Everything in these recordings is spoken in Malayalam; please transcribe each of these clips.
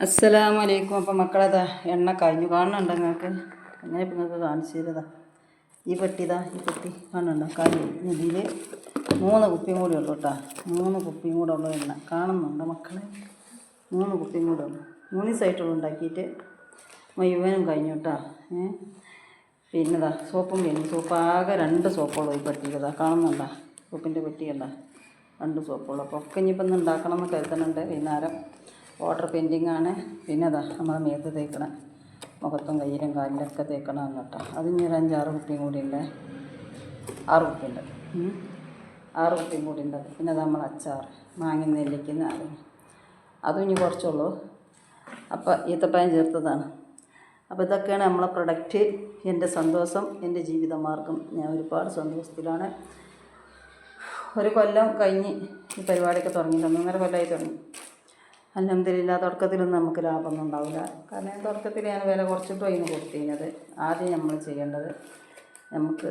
അസ്സലാമലൈക്കും. അപ്പം മക്കളതാ എണ്ണ കഴിഞ്ഞു. കാണുന്നുണ്ടോ നിങ്ങൾക്ക്? അങ്ങനെ ഇപ്പം നിങ്ങൾക്ക് കാണിച്ചു തരതാ? ഈ പെട്ടിതാ ഈ പെട്ടി. കാണുന്നുണ്ടോ കഴിഞ്ഞു. ഇതിൽ മൂന്ന് കുപ്പിയും കൂടി ഉള്ളു കേട്ടോ. മൂന്ന് കുപ്പിയും കൂടെ ഉള്ള എണ്ണ. കാണുന്നുണ്ടോ മക്കളെ? മൂന്ന് കുപ്പിയും കൂടെ ഉള്ളു. മൂന്ന് സൈറ്റുകൾ ഉണ്ടാക്കിയിട്ട് മുഴുവനും കഴിഞ്ഞു കേട്ടോ. ഏ? പിന്നെതാ സോപ്പും കഴിഞ്ഞു. സോപ്പ് ആകെ രണ്ട് സോപ്പുള്ളൂ ഈ പെട്ടിയിലതാ കാണുന്നുണ്ടോ? സോപ്പിന്റെ പെട്ടിയല്ല രണ്ട് സോപ്പുള്ളൂ. അപ്പോൾ ഒക്കെ ഇനിയിപ്പം ഉണ്ടാക്കണം എന്ന് കരുതുന്നുണ്ട്. വൈകുന്നേരം പെൻഡിങ് ആണ്. പിന്നെ അതാ നമ്മുടെ മേത്ത് തേക്കണ മുഖത്തും കയ്യിലും കാലിലൊക്കെ തേക്കണം കേട്ടോ അത് ഇനി ഒരു അഞ്ചാറ് കുപ്പിയും കൂടി ഉണ്ട്. ആറ് കുപ്പിയുണ്ട്. ആറ് കുപ്പിയും കൂടി ഉണ്ട്. പിന്നെ അത് നമ്മൾ അച്ചാർ മാങ്ങ നെല്ലിക്കുന്ന അതും. ഇനി കുറച്ചുള്ളൂ. അപ്പോൾ ഈത്തപ്പഴം ചേർത്തതാണ്. അപ്പോൾ ഇതൊക്കെയാണ് നമ്മളെ പ്രൊഡക്റ്റ് എന്റെ സന്തോഷം എന്റെ ജീവിതമാർഗം. ഞാൻ ഒരുപാട് സന്തോഷത്തിലാണ്. ഒരു കൊല്ലം കഴിഞ്ഞ് ഈ പരിപാടിയൊക്കെ തുടങ്ങി ഒന്നൊന്നര കൊല്ലമായി തുടങ്ങി. അലഹമില്ല തുടക്കത്തിലൊന്നും നമുക്ക് ലാഭമൊന്നും ഉണ്ടാവില്ല. കാരണം തുടക്കത്തിൽ ഞാൻ വില കുറച്ചിട്ടും അതിന് കൊടുത്തിരുന്നത് ആദ്യം നമ്മൾ ചെയ്യേണ്ടത് നമുക്ക്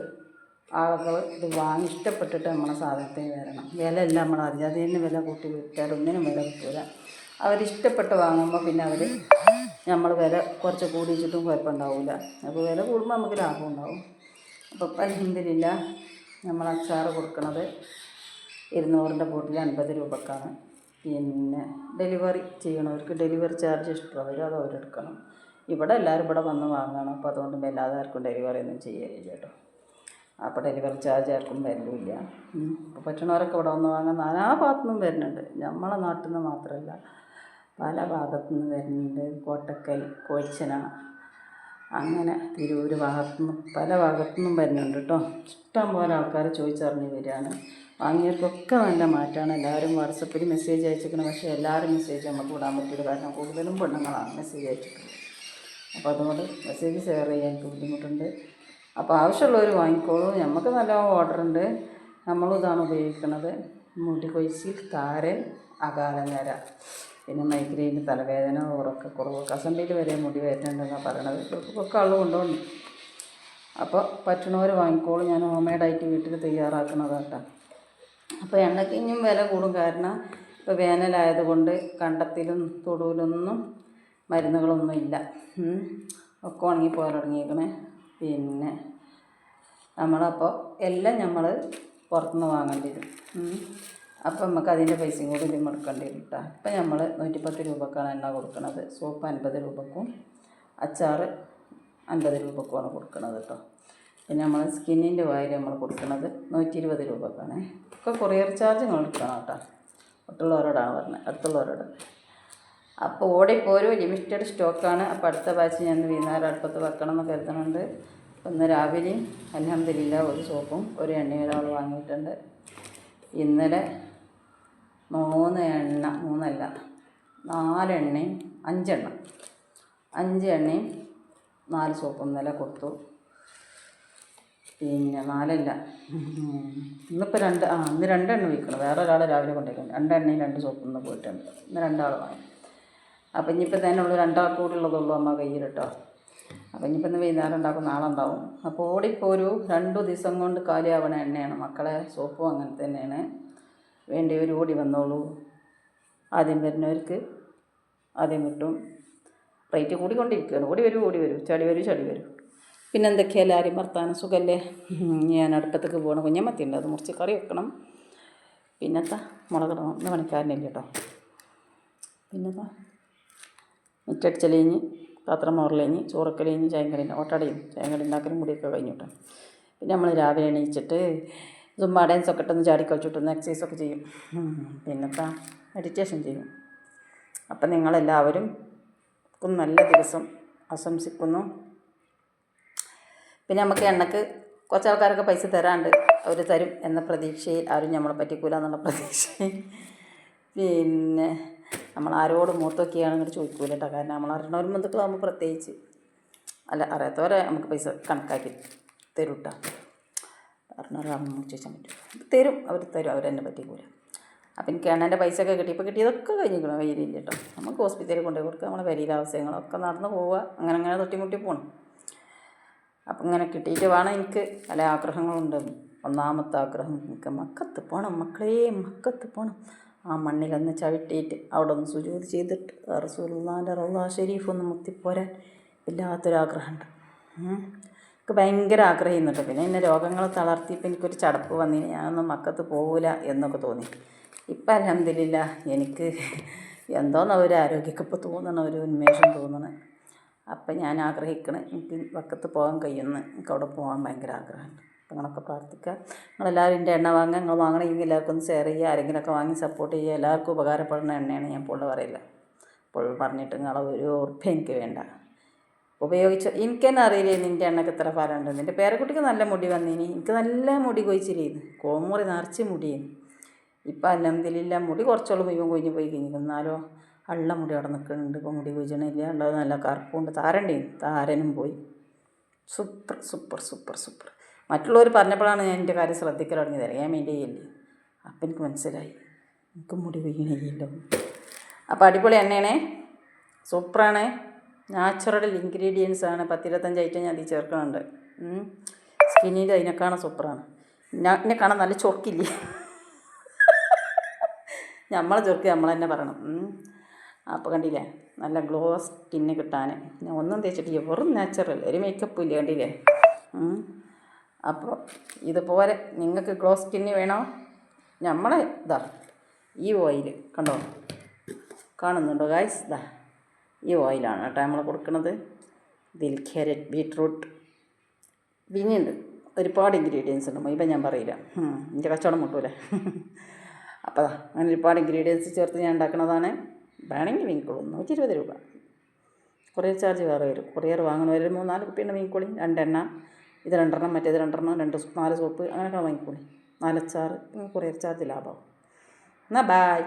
ആളുകൾ ഇത് വാങ്ങി ഇഷ്ടപ്പെട്ടിട്ട് നമ്മളെ സാധനത്തിന് വരണം. എല്ലാം നമ്മൾ അറിയാം അതിന് വില കൂട്ടി വിറ്റാൽ ഒന്നിനും വില കിട്ടില്ല അവരിഷ്ടപ്പെട്ട് വാങ്ങുമ്പോൾ പിന്നെ അവർ നമ്മൾ വില കുറച്ച് കൂടിച്ചിട്ടും കുഴപ്പമുണ്ടാവില്ല. അപ്പോൾ വില കൂടുമ്പോൾ നമുക്ക് ലാഭം ഉണ്ടാവും. അപ്പോൾ അലഹമില്ല നമ്മൾ അച്ചാറ് കൊടുക്കുന്നത് ഇരുന്നൂറിന്റെ ബോട്ടിൽ അൻപത് രൂപക്കാണ്. പിന്നെ ഡെലിവറി ചെയ്യണവർക്ക് ഡെലിവറി ചാർജ് ഇഷ്ടമുള്ളവർ അത് അവരെടുക്കണം ഇവിടെ എല്ലാവരും ഇവിടെ വന്ന് വാങ്ങണം. അപ്പോൾ അതുകൊണ്ട് വല്ലാതെ ആർക്കും ഡെലിവറി ഒന്നും ചെയ്യലില്ല കേട്ടോ. അപ്പോൾ ഡെലിവറി ചാർജ് ആർക്കും വരലുമില്ല അപ്പോൾ പറ്റണവരൊക്കെ ഇവിടെ വന്ന് വാങ്ങാൻ നാനാ ഭാഗത്തു നിന്നും വരുന്നുണ്ട്. നമ്മളെ നാട്ടിൽ നിന്ന് മാത്രമല്ല പല ഭാഗത്തു നിന്ന് വരുന്നുണ്ട്. കോട്ടക്കൽ കോഴിച്ചന അങ്ങനെ തിരൂർ ഭാഗത്തുനിന്നും പല ഭാഗത്തു നിന്നും വരുന്നുണ്ട് കേട്ടോ. ഇഷ്ടം പോലെ ആൾക്കാർ ചോദിച്ചറിഞ്ഞ് വരികയാണ്. വാങ്ങിയവർക്കൊക്കെ നല്ല മാറ്റമാണ്. എല്ലാവരും വാട്സപ്പിൽ മെസ്സേജ് അയച്ചിരിക്കണം പക്ഷേ എല്ലാവരും മെസ്സേജ് നമുക്ക് വിടാൻ പറ്റില്ല. കാരണം കൂടുതലും പെണ്ണുങ്ങളാണ് മെസ്സേജ് അയച്ചിട്ടുള്ളത് അപ്പോൾ അതുകൊണ്ട് മെസ്സേജ് ഷെയർ ചെയ്യാൻ ബുദ്ധിമുട്ടുണ്ട്. അപ്പോൾ ആവശ്യമുള്ളവർ വാങ്ങിക്കോളൂ. നമുക്ക് നല്ല ഓർഡർ ഉണ്ട്. നമ്മളും ഇതാണ് ഉപയോഗിക്കുന്നത്. മുടി കൊയ്ച്ചിൽ താരൻ അകാലനര. പിന്നെ മൈഗ്രെയിൻ തലവേദന ഉറക്കക്കുറവ് കസണ്ടിയിൽ വരെ മുടി വരുന്നുണ്ടെന്നാണ് പറയണത്. ഒക്കെ ആൾ കൊണ്ടുപോകുന്നു അപ്പോൾ പറ്റണവർ വാങ്ങിക്കോളും. ഞാൻ ഹോം മെയ്ഡായിട്ട് വീട്ടിൽ തയ്യാറാക്കുന്നതാണ് കേട്ടോ അപ്പോൾ എണ്ണയ്ക്ക് ഇനിയും വില കൂടും. കാരണം ഇപ്പോൾ വേനലായതുകൊണ്ട് കണ്ടത്തിലും തൊടുവിലൊന്നും മരുന്നുകളൊന്നും ഇല്ല. ഒക്കെ ഉണങ്ങി പോകാൻ പിന്നെ നമ്മളപ്പോൾ എല്ലാം നമ്മൾ പുറത്തുനിന്ന് വാങ്ങേണ്ടി വരും. അപ്പം നമുക്ക് അതിന്റെ പൈസയും കൂടി ഇതിൽ മുടക്കേണ്ടി വരും കേട്ടോ ഇപ്പം നമ്മൾ നൂറ്റിപ്പത്ത് രൂപക്കാണ് എണ്ണ കൊടുക്കുന്നത് സോപ്പ് അൻപത് രൂപക്കും അച്ചാർ അൻപത് രൂപക്കുമാണ് കൊടുക്കുന്നത് കേട്ടോ പിന്നെ നമ്മൾ സ്കിന്നിന്റെ വായിൽ നമ്മൾ കൊടുക്കുന്നത് നൂറ്റി ഇരുപത് രൂപക്കാണ്. ഒക്കെ കൊറിയർ ചാർജ് നിങ്ങൾ എടുക്കണം കേട്ടോ മറ്റുള്ളവരോടാണ് പറഞ്ഞത് അടുത്തുള്ളവരോട്. അപ്പോൾ ഓടിപ്പോരും ലിമിറ്റഡ് സ്റ്റോക്കാണ്. അപ്പോൾ അടുത്ത ബാച്ച് ഞാൻ വൈകുന്നേരം അടുപ്പത്ത് വെക്കണം എന്ന് കരുതുന്നുണ്ട് ഇന്ന് രാവിലെയും അലഹമില്ല ഒരു സോപ്പും ഒരു എണ്ണയും ഒരാൾ വാങ്ങിയിട്ടുണ്ട്. ഇന്നലെ മൂന്ന് എണ്ണ മൂന്നല്ല നാലെണ്ണയും അഞ്ചെണ്ണ. അഞ്ച് എണ്ണയും നാല് സോപ്പും ഇന്നലെ കൊടുത്തു. പിന്നെ നാലല്ല. ഇന്നിപ്പോൾ രണ്ട് ആ ഇന്ന് രണ്ടെണ്ണം വിൽക്കണം. വേറെ ഒരാൾ രാവിലെ കൊണ്ടേക്കണം രണ്ടെണ്ണയും രണ്ട് സോപ്പും ഇന്ന് പോയിട്ടുണ്ട്. ഇന്ന് രണ്ടാൾ വാങ്ങി. അപ്പം ഇനിയിപ്പോൾ തന്നെ ഉള്ളൂ. രണ്ടാൾ കൂടി ഉള്ളതുള്ളൂ അമ്മ കയ്യിൽ കേട്ടോ അപ്പം ഇനിയിപ്പോൾ ഇന്ന് വൈകുന്നേരം ഉണ്ടാക്കും നാളെ ഉണ്ടാവും. അപ്പോൾ ഓടിപ്പോൾ ഒരു രണ്ടു ദിവസം കൊണ്ട് കാലിയാവണ എണ്ണയാണ്. മക്കളെ സോപ്പും അങ്ങനെ തന്നെയാണ്. വേണ്ടിയവർ ഓടി വന്നോളൂ. ആദ്യം വരുന്നവർക്ക് ആദ്യം കിട്ടും റേറ്റ് കൂടിക്കൊണ്ടിരിക്കുകയാണ്. ഓടി വരൂ ഓടി വരൂ. ചളി വരൂ ചളി വരൂ. പിന്നെ എന്തൊക്കെയാ എല്ലാവരും വർത്താനം? സുഖമല്ലേ ഞാൻ അടുപ്പത്തേക്ക് പോകണം. കുഞ്ഞമ്മത്തി ഉണ്ട് അത് മുറിച്ച് കറി വെക്കണം. പിന്നെത്താ മുളകിടണം ഇന്ന് പണിക്കാരനില്ല കേട്ടോ. പിന്നെത്താ മുറ്റടിച്ചലിഞ്ഞ് പാത്രം മോറലേഞ്ഞ് ചോറക്കലിഞ്ഞ് ചായങ്കടീന്റെ ഓട്ടടയും ചായങ്കടി ഉണ്ടാക്കലും കൂടിയൊക്കെ കഴിഞ്ഞു കേട്ടോ. പിന്നെ നമ്മൾ രാവിലെ എണീച്ചിട്ട് സുമ്മാടേയും സൊക്കട്ടൊന്ന് ചാടിക്കളിച്ചിട്ടൊന്ന് എക്സസൈസൊക്കെ ചെയ്യും. പിന്നെത്താ മെഡിറ്റേഷൻ ചെയ്യും. അപ്പം നിങ്ങളെല്ലാവരും നല്ല ദിവസം ആശംസിക്കുന്നു. പിന്നെ നമുക്ക് എണ്ണക്ക് കുറച്ച് ആൾക്കാരൊക്കെ പൈസ തരാണ്ട് അവർ തരും എന്ന പ്രതീക്ഷയിൽ ആരും നമ്മളെ പറ്റിക്കൂല എന്നുള്ള പ്രതീക്ഷയിൽ. പിന്നെ നമ്മൾ ആരോട് മൂത്തൊക്കെയാണെന്ന് ചോദിക്കൂല കേട്ടോ കാരണം നമ്മൾ അറിയണവരും ബന്ധുക്കളാകുമ്പോൾ പ്രത്യേകിച്ച് അല്ല അറിയാത്തവരെ നമുക്ക് പൈസ കണക്കാക്കി തരും കേട്ടോ അറിഞ്ഞവരാകുമ്പോൾ ചോദിച്ചാൽ പറ്റും തരും അവർ തരും അവരെന്നെ പറ്റിക്കൂല. അപ്പം എനിക്ക് എണ്ണേന്റെ പൈസ ഒക്കെ കിട്ടി ഇപ്പോൾ കിട്ടിയതൊക്കെ കഴിഞ്ഞിരിക്കണം വലിയ കേട്ടോ നമുക്ക് ഹോസ്പിറ്റലിൽ കൊണ്ടുപോയി കൊടുക്കുക നമ്മളെ വരിയിലെ ആവശ്യങ്ങളൊക്കെ നടന്ന് പോവുക അങ്ങനെ അങ്ങനെ തൊട്ടിമുട്ടി പോകണം അപ്പം ഇങ്ങനെ കിട്ടിയിട്ട് വേണം എനിക്ക് പല ആഗ്രഹങ്ങളുണ്ട്. ഒന്നാമത്തെ ആഗ്രഹം എനിക്ക് മക്കത്ത് പോകണം മക്കളേ മക്കത്ത് പോകണം ആ മണ്ണിലൊന്ന് ചവിട്ടിയിട്ട് അവിടെ ഒന്ന് സുജൂത് ചെയ്തിട്ട് റസൂലുള്ളാന്റെ റൗള ഷെരീഫ് ഒന്ന് മുത്തിപ്പോരാൻ വല്ലാത്തൊരാഗ്രഹമുണ്ട്. എനിക്ക് ഭയങ്കര ആഗ്രഹിക്കുന്നുണ്ട് പിന്നെ എന്നെ രോഗങ്ങൾ തളർത്തിയപ്പോൾ എനിക്കൊരു ചടപ്പ് വന്നിന് ഞാനൊന്നും മക്കത്ത് പോകില്ല എന്നൊക്കെ തോന്നി. ഇപ്പം അലഹമില്ല എനിക്ക് എന്തോന്നാ ഒരു ആരോഗ്യമൊക്കെ ഇപ്പോൾ തോന്നണ ഒരു ഉന്മേഷം തോന്നണം. അപ്പം ഞാൻ ആഗ്രഹിക്കണം എനിക്ക് വക്കത്ത് പോകാൻ കഴിയുന്ന എനിക്ക് അവിടെ പോകാൻ ഭയങ്കര ആഗ്രഹമുണ്ട്. നിങ്ങളൊക്കെ പ്രാർത്ഥിക്കുക. നിങ്ങളെല്ലാവരും എന്റെ എണ്ണ വാങ്ങുക. നിങ്ങൾ വാങ്ങണമെങ്കിൽ എല്ലാവർക്കും ഒന്ന് ഷെയർ ചെയ്യുക. ആരെങ്കിലുമൊക്കെ വാങ്ങി സപ്പോർട്ട് ചെയ്യുക. എല്ലാവർക്കും ഉപകാരപ്പെടുന്ന എണ്ണയാണ് ഞാൻ ഇപ്പോൾ പറയില്ല. ഇപ്പോൾ പറഞ്ഞിട്ട് നിങ്ങളെ ഒരു ഉറപ്പ് എനിക്ക് വേണ്ട. ഉപയോഗിച്ച? എനിക്ക് തന്നെ അറിയില്ല നിന്റെ എണ്ണക്ക് എത്ര ഫലമുണ്ട്. നിന്റെ പേരക്കുട്ടിക്ക് നല്ല മുടി വന്നിനി. എനിക്ക് നല്ല മുടി കൊയിച്ചില്ലേന്ന് കോമുറി നിറച്ച് മുടിയും ഇപ്പം അലഹമില്ല മുടി കുറച്ചോളം മുഴുവൻ കൊഴിഞ്ഞ് പോയി കഴിഞ്ഞു എന്നാലോ അള്ള മുടി അവിടെ നിൽക്കുന്നുണ്ട്. ഇപ്പോൾ മുടി കൊഴിച്ചണില്ല. ഉള്ളത് നല്ല കറുപ്പുണ്ട്. താരണ്ടേ. താരനും പോയി. Super super super super. മറ്റുള്ളവർ പറഞ്ഞപ്പോഴാണ് ഞാൻ എന്റെ കാര്യം ശ്രദ്ധിക്കൽ തുടങ്ങിയത്. അറിയാൻ ചെയ്യില്ലേ അപ്പം എനിക്ക് മനസ്സിലായി. എനിക്ക് മുടി കൊയ്യണില്ലല്ലോ അപ്പോൾ അടിപൊളി എണ്ണയാണേ സൂപ്പറാണ്. നാച്ചുറൽ ഇൻഗ്രീഡിയൻസ് ആണ് പത്തിരുപത്തഞ്ച് ഐറ്റം ഞാൻ അതിൽ ചേർക്കുന്നുണ്ട്. സ്കിന്നിന്റെ അതിനേക്കാളും സൂപ്പറാണ്. എന്നെ കാണാൻ നല്ല ചൊക്കില്ലേ? നമ്മളെ ചൊർക്ക് നമ്മൾ തന്നെ പറയണം. അപ്പോൾ കണ്ടില്ലേ? നല്ല ഗ്ലോ സ്കിന്ന് കിട്ടാൻ ഞാൻ ഒന്നും തേച്ചിട്ടില്ല. വെറും നാച്ചുറൽ. ഒരു മേക്കപ്പും ഇല്ല കണ്ടില്ലേ? അപ്പോൾ ഇതുപോലെ നിങ്ങൾക്ക് ഗ്ലോ സ്കിന്ന് വേണോ? നമ്മളെ ഇതാ ഈ ഓയിൽ കണ്ടോ? കാണുന്നുണ്ടോ ഗായ്സ് ഇതാ ഈ ഓയിലാണ് കേട്ടോ നമ്മൾ കൊടുക്കുന്നത് ദിൽ ക്യാരറ്റ് ബീട്രൂട്ട് പിന്നെയുണ്ട് ഒരുപാട് ഇൻഗ്രീഡിയൻസ് ഉണ്ട്. ഇപ്പം ഞാൻ പറയില്ല. എന്റെ കച്ചവടം മുട്ടൂലേ. അപ്പോൾ അങ്ങനെ ഒരുപാട് ഇൻഗ്രീഡിയൻസ് ചേർത്ത് ഞാൻ ഉണ്ടാക്കുന്നതാണ് വേണമെങ്കിൽ മീൻകോളും നൂറ്റി ഇരുപത് രൂപ. കൊറിയർ ചാർജ് വേറെ വരും. കൊറിയർ വാങ്ങുന്ന ഒരു മൂന്നാൽ കുപ്പിയുണ്ട് മീൻകോളി രണ്ടെണ്ണ. ഇത് രണ്ടെണ്ണം മറ്റേത് രണ്ടെണ്ണം രണ്ട് നാല് സോപ്പ് അങ്ങനെയൊക്കെ വാങ്ങിക്കോളി നാലച്ചാറ് കൊറിയർ ചാർജ് ലാഭമാവും എന്നാൽ ബായ്